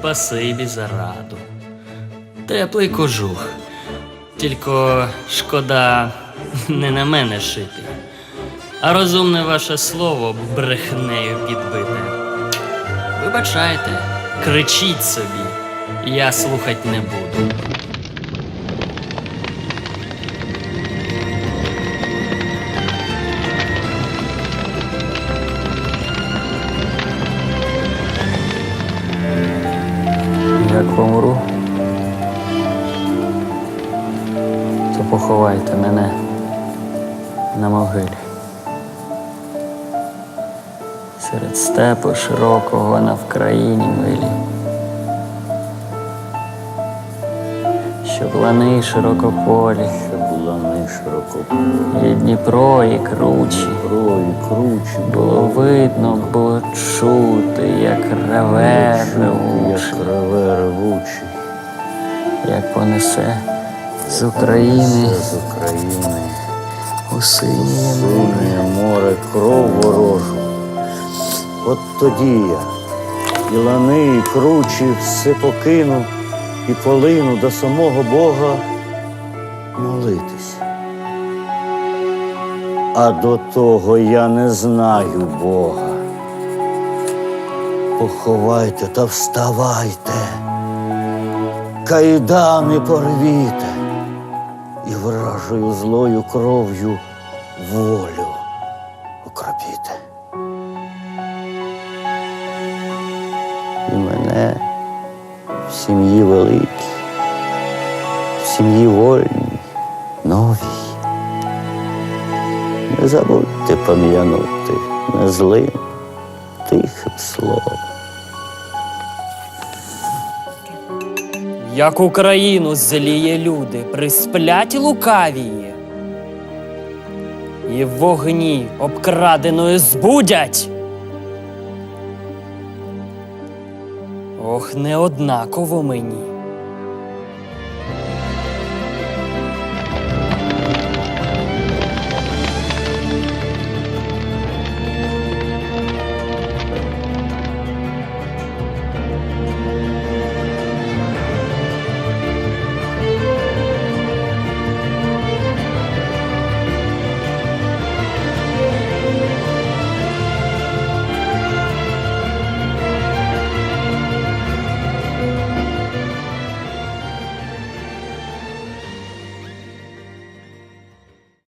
Спасибі за раду. Теплий кожух. Тільки шкода не на мене шити, а розумне ваше слово брехнею підбите. Вибачайте, кричіть собі, я слухать не буду. Помру, то поховайте мене на могилі. Серед степу широкого на Вкраїні милі. Щоб лани широкополі, Широкополі, і Дніпро, і кручі. крові, кручі, Було видно, було чути, як реве ревуче, як реве ревучі, як понесе з України з України, у синє море. море, кров ворожу. От тоді я і лани, і кручі все покину і полину до самого Бога молитись. А до того я не знаю Бога. Поховайте та вставайте, кайдани порвіте і вражою злою кров'ю волю окропіте. І мене в сім'ї великій, в сім'ї вольній, забудьте пом'янути незлим, тихим словом. Як Україну зліє люди, присплять лукавії, і в вогні обкраденою збудять. Ох, не однаково мені.